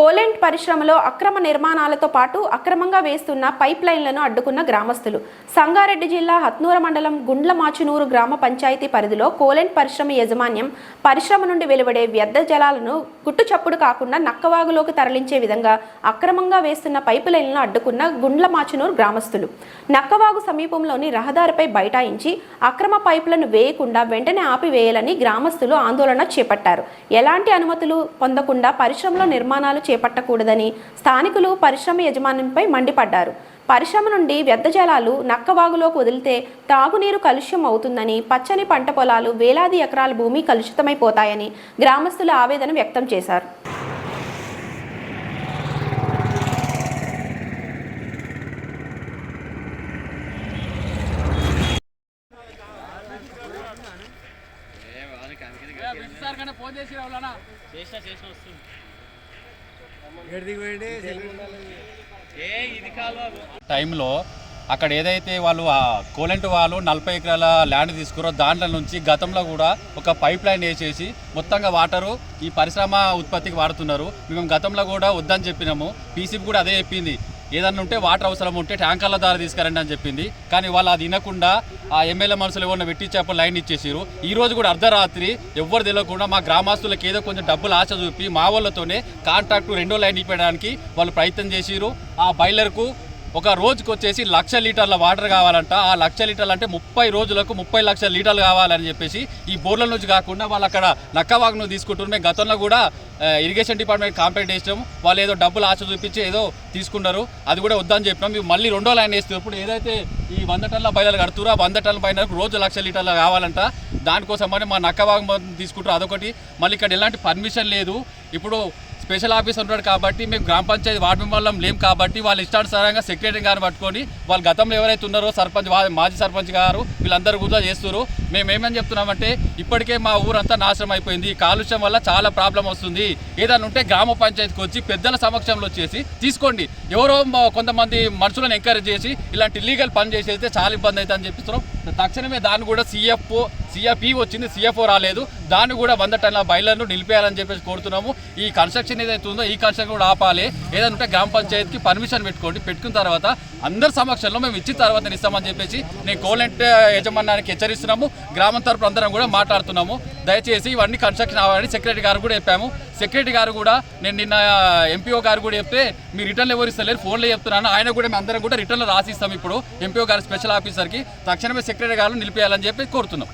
Poland పరిశ్రమలో అక్రమ నిర్మాణాలతో పాటు అక్రమంగా వేస్తున్న పైప్ లైన్లను అడ్డుకున్న గ్రామస్తులు. సంగారెడ్డి జిల్లా హత్నూర మండలం గుండ్లమాచునూరు గ్రామ పంచాయతీ పరిధిలో కోలెండ్ పరిశ్రమ యాజమాన్యం పరిశ్రమ నుండి వెలువడే వ్యర్థ జలాలను గుట్టుచప్పుడు కాకుండా నక్కవాగులోకి తరలించే విధంగా అక్రమంగా వేస్తున్న పైపు లైన్లను అడ్డుకున్న గుండ్లమాచునూరు గ్రామస్తులు. నక్కవాగు సమీపంలోని రహదారిపై బైఠాయించి అక్రమ పైపులను వేయకుండా వెంటనే ఆపివేయాలని గ్రామస్తులు ఆందోళన చేపట్టారు. ఎలాంటి అనుమతులు పొందకుండా పరిశ్రమలో నిర్మాణాలు చేపట్టకూడదని స్థానికులు పరిశ్రమ యజమానిపై మండిపడ్డారు. పరిశ్రమ నుండి వ్యర్థ జలాలు నక్కవాగులోకి వదిలితే తాగునీరు కలుష్యం అవుతుందని పచ్చని పంట పొలాలు వేలాది ఎకరాల భూమి కలుషితమైపోతాయని గ్రామస్తులు ఆవేదన వ్యక్తం చేశారు. చేసిన వస్తుంది. టైంలో అక్కడ ఏదైతే వాళ్ళు ఆ కోలెంట్ వాళ్ళు నలభై ఎకరాల ల్యాండ్ తీసుకురో దాంట్లో నుంచి గతంలో కూడా ఒక పైప్ లైన్ వేసేసి మొత్తంగా వాటరు ఈ పరిశ్రమ ఉత్పత్తికి వాడుతున్నారు. మేము గతంలో కూడా వద్దని చెప్పినాము. పీసీపీ కూడా అదే చెప్పింది. ఏదన్నా ఉంటే వాటర్ అవసరం ఉంటే ట్యాంకర్ల ద్వారా తీసుకురండి అని చెప్పింది. కానీ వాళ్ళు అది వినకుండా ఆ ఎమ్మెల్యే మనుషులు ఎవరిని చేపలు లైన్ ఇచ్చేసారు ఈ రోజు కూడా అర్ధరాత్రి ఎవ్వరు తెలియకుండా మా గ్రామస్తులకు ఏదో కొంచెం డబ్బులు ఆశ చూపి మా వాళ్ళతోనే కాంట్రాక్టు రెండో లైన్ ఇప్పడానికి వాళ్ళు ప్రయత్నం చేసిరు ఆ బాయిలర్కు ఒక రోజుకి వచ్చేసి లక్ష లీటర్ల వాటర్ కావాలంట. ఆ లక్ష లీటర్లు అంటే ముప్పై రోజులకు ముప్పై లక్షల లీటర్లు కావాలని చెప్పేసి ఈ బోర్ల నుంచి కాకుండా వాళ్ళు అక్కడ నక్కవాగును తీసుకుంటున్నారు మేము గతంలో కూడా ఇరిగేషన్ డిపార్ట్మెంట్ కాంప్లైంట్ చేసినాము. వాళ్ళు ఏదో డబ్బులు ఆశ చూపించి ఏదో తీసుకున్నారు అది కూడా వద్దని చెప్పినాం. మేము మళ్ళీ రెండో లైన్ వేస్తే ఇప్పుడు ఏదైతే ఈ వంద టన్నుల బయలు కడుతురో ఆ వంద టన్నుల పైన రోజు లక్ష లీటర్లు కావాలంట. దానికోసం మరి మా నక్కవాగు తీసుకుంటారు. అదొకటి. మళ్ళీ ఇక్కడ ఎలాంటి పర్మిషన్ లేదు. ఇప్పుడు స్పెషల్ ఆఫీస్ ఉన్నాడు కాబట్టి మేము గ్రామ పంచాయతీ వార్డు మెంబర్లం లేం కాబట్టి వాళ్ళు ఇష్టానుసారంగా సెక్రటరీ గారిని పట్టుకొని వాళ్ళు గతంలో ఎవరైతే ఉన్నారో సర్పంచ్ మాజీ సర్పంచ్ గారు వీళ్ళందరూ కూడా చేస్తున్నారు. మేము ఏమని చెప్తున్నామంటే ఇప్పటికే మా ఊరంతా నాశనం అయిపోయింది. కాలుష్యం వల్ల చాలా ప్రాబ్లం వస్తుంది. ఏదైనా ఉంటే గ్రామ పంచాయతీకి వచ్చి పెద్దల సమక్షంలో వచ్చేసి తీసుకోండి. ఎవరో కొంతమంది మనుషులను ఎంకరేజ్ చేసి ఇలాంటి ఇల్లీగల్ పని చేసి అయితే చాలా ఇబ్బంది అవుతుంది అని చెప్పిస్తున్నాం. తక్షణమే దాన్ని కూడా సిఎఫ్ఓ సిఎఫ్ఈ వచ్చింది సిఎఫ్ఓ రాలేదు. దాన్ని కూడా వంద టన్నుల బయలర్ను నిలిపేయాలని చెప్పేసి కోరుతున్నాము. ఈ కన్స్ట్రక్షన్ ఏదైతే ఉందో ఈ కన్స్ట్రక్షన్ కూడా ఆపాలి. ఏదైనా ఉంటే గ్రామ పంచాయతీకి పర్మిషన్ పెట్టుకోండి. పెట్టుకున్న తర్వాత అందరి సమక్షంలో మేము ఇచ్చిన తర్వాత ఇస్తామని చెప్పేసి నేను కోలెంట్ యజమానానికి హెచ్చరిస్తున్నాము. గ్రామం తరపు అందరం కూడా మాట్లాడుతున్నాము. దయచేసి ఇవన్నీ కన్స్ట్రక్షన్ అవ్వాలని సెక్రటరీ గారు కూడా చెప్పాము. సెక్రటరీ గారు కూడా నేను నిన్న ఎంపీఓ గారు కూడా చెప్తే మీ రిటర్న్లు ఎవరు ఇస్తలేరు ఫోన్లో చెప్తున్నాను. ఆయన కూడా మేము అందరం కూడా రిటర్న్లు రాసిస్తాం ఇప్పుడు ఎంపీఓ గారు స్పెషల్ ఆఫీసర్కి. తక్షణమే సెక్రటరీ గారు నిలిపేయాలని చెప్పి కోరుతున్నాం.